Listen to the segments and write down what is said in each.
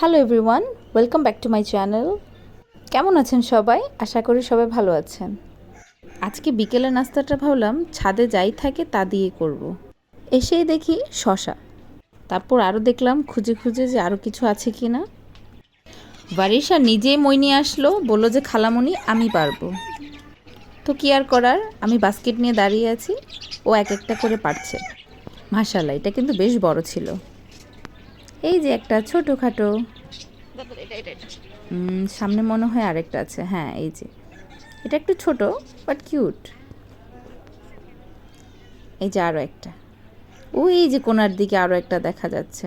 Hello everyone welcome back to my channel কেমন আছেন সবাই? আশা করি সবাই ভালো আছেন। আজকে বিকেলের নাস্তাটা ভাবলাম ছাদে যাই থাকে তা দিয়ে করব। এসেই দেখি শশা। তারপর আরও দেখলাম খুঁজে খুঁজে যে আরও কিছু আছে কি না বারিশা নিজেই মই নিয়ে আসলো, বলল যে খালামণি আমি পারব। তো কি আর করার? আমি বাস্কেট নিয়ে দাঁড়িয়ে আছি, ও এক একটা করে পারছে। মাশাল্লাহ এটা কিন্তু বেশ বড় ছিল। এই যে একটা ছোটোখাটো সামনে মনে হয় আরেকটা আছে। হ্যাঁ এই যে। এটা একটু ছোট বাট কিউট এই যে আরও একটা। ওই এই যে কোনার দিকে আরও একটা দেখা যাচ্ছে।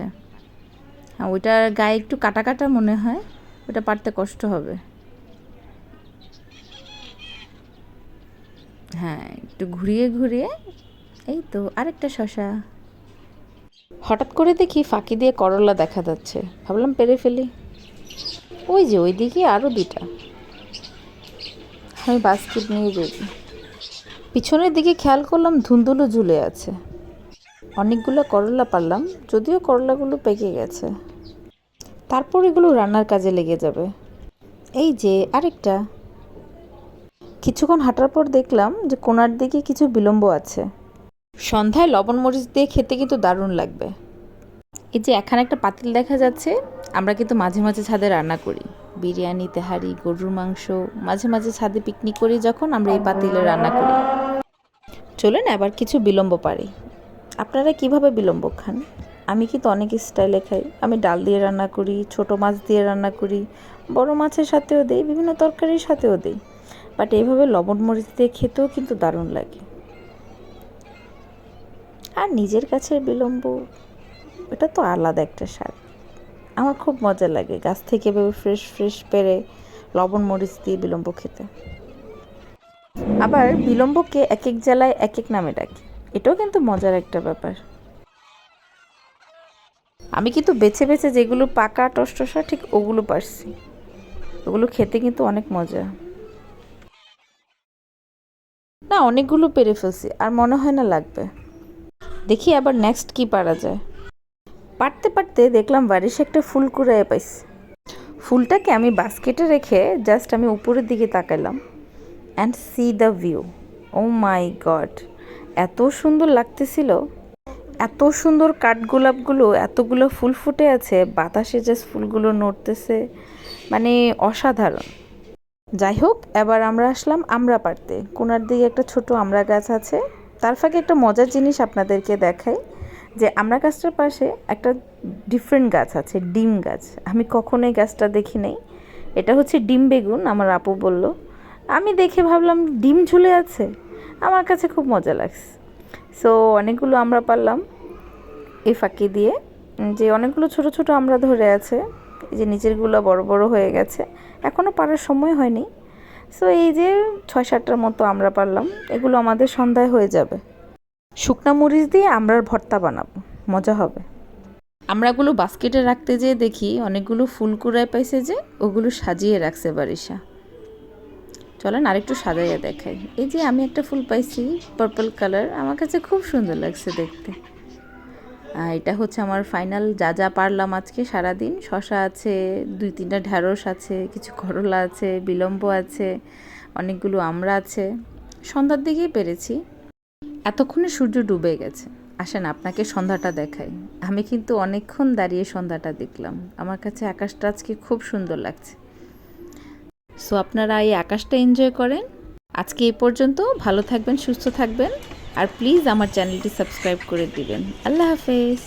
হ্যাঁ ওইটার গায়ে একটু কাটা কাটা মনে হয়। ওটা পারতে কষ্ট হবে। হ্যাঁ একটু ঘুরিয়ে ঘুরিয়ে। এই তো, আরেকটা শশা। হঠাৎ করে দেখি ফাঁকি দিয়ে করলা দেখা যাচ্ছে। ভাবলাম পেরে ফেলি। ওই যে, ওই দিকে আরও দুটা আমি বাস্কেট নিয়ে রেডি পিছনের দিকে খেয়াল করলাম ধুন্দুলো ঝুলে আছে। অনেকগুলো করলা পারলাম, যদিও করলাগুলো পেকে গেছে। তারপর এগুলো রান্নার কাজে লেগে যাবে। এই যে, আরেকটা। কিছুক্ষণ হাঁটার পর দেখলাম যে কোনার দিকে কিছু বিলম্ব আছে। সন্ধ্যায় লবণ মরিচ দিয়ে খেতে কিন্তু দারুণ লাগবে। এই যে এখানে একটা পাতিল দেখা যাচ্ছে, আমরা কিন্তু মাঝে মাঝে ছাদে রান্না করি। বিরিয়ানি, তেহারি, গরুর মাংস, মাঝে মাঝে ছাদে পিকনিক করি যখন আমরা এই পাতিলে রান্না করি। চলেন এবার কিছু বিলম্ব পারি। আপনারা কীভাবে বিলম্ব খান? আমি কিন্তু অনেক স্টাইলে খাই। আমি ডাল দিয়ে রান্না করি, ছোট মাছ দিয়ে রান্না করি, বড় মাছের সাথেও দিই, বিভিন্ন তরকারির সাথেও দিই। বাট এইভাবে লবণ মরিচ দিয়ে খেতেও কিন্তু দারুণ লাগে। আর নিজের কাছের বিলম্ব এটা তো আলাদা একটা স্বাদ। আমার খুব মজা লাগে গাছ থেকে এভাবে ফ্রেশ ফ্রেশ পেরে লবণ, মরিচ দিয়ে বিলম্ব খেতে। আবার বিলম্বকে এক এক জেলায় এক এক নামে ডাকি। এটাও কিন্তু মজার একটা ব্যাপার। আমি কিন্তু বেছে বেছে যেগুলো পাকা টসটসা ঠিক ওগুলো পারছি। ওগুলো খেতে কিন্তু অনেক মজা। না, অনেকগুলো পেরে ফেলছি, আর মনে হয় না লাগবে। দেখি আবার নেক্সট কি পারা যায়। পারতে পারতে দেখলাম বারিশে একটা ফুল কুড়াইয়ে পাইছি। ফুলটাকে আমি বাস্কেটে রেখে জাস্ট আমি উপরের দিকে তাকালাম and see the view oh my god এত সুন্দর লাগতেছিল। এত সুন্দর কাঠগোলাপগুলো এতগুলো ফুল ফুটে আছে, বাতাসে জাস্ট ফুলগুলো নড়তেছে। মানে অসাধারণ। যাই হোক, এবার আমরা আসলাম আমরা পারতে কোনার দিকে একটা ছোট আমড়া গাছ আছে। তার ফাঁকে একটা মজার জিনিস আপনাদেরকে দেখাই। যে আমরা গাছটার পাশে একটা ডিফারেন্ট গাছ আছে, ডিম গাছ। আমি কখনোই গাছটা দেখি নাই। এটা হচ্ছে ডিম বেগুন, আমার আপু বলল। আমি দেখে ভাবলাম ডিম ঝুলে আছে। আমার কাছে খুব মজা লাগছে। সো অনেকগুলো আমরা পারলাম এই ফাঁকি দিয়ে। যে অনেকগুলো ছোট ছোট আমরা ধরে আছে, এই যে নিচেরগুলো বড় বড় হয়ে গেছে এখনও পারার সময় হয়নি। সো এই যে ছয় সাতটার মতো আমরা পারলাম, এগুলো আমাদের সন্ধ্যায় হয়ে যাবে। শুকনা মরিচ দিয়ে আমরার ভর্তা বানাবো। মজা হবে। আমরাগুলো বাস্কেটে রাখতে যেয়ে দেখি অনেকগুলো ফুল কুড়ায় পাইছে যে ওগুলো সাজিয়ে রাখছে বারিশা। চলেন আরেকটু সাজাইয়া দেখাই। এই যে আমি একটা ফুল পাইছি পার্পল কালার আমার কাছে খুব সুন্দর লাগছে দেখতে। আর এটা হচ্ছে আমার ফাইনাল যা যা পারলাম আজকে সারাদিন। শশা আছে, দুই তিনটা ঢ্যাঁড়স আছে, কিছু করলা আছে, বিলম্ব আছে, অনেকগুলো আমরা আছে। সন্ধ্যার দিকেই পেরেছি। এতক্ষণে সূর্য ডুবে গেছে। আসেন, আপনাকে সন্ধ্যাটা দেখাই। আমি কিন্তু অনেকক্ষণ দাঁড়িয়ে সন্ধ্যাটা দেখলাম। আমার কাছে আকাশটা আজকে খুব সুন্দর লাগছে। সো আপনারা এই আকাশটা এনজয় করেন। আজকে এই পর্যন্ত ভালো থাকবেন, সুস্থ থাকবেন। আর প্লিজ আমার চ্যানেলটি সাবস্ক্রাইব করে দিবেন। আল্লাহ হাফেজ।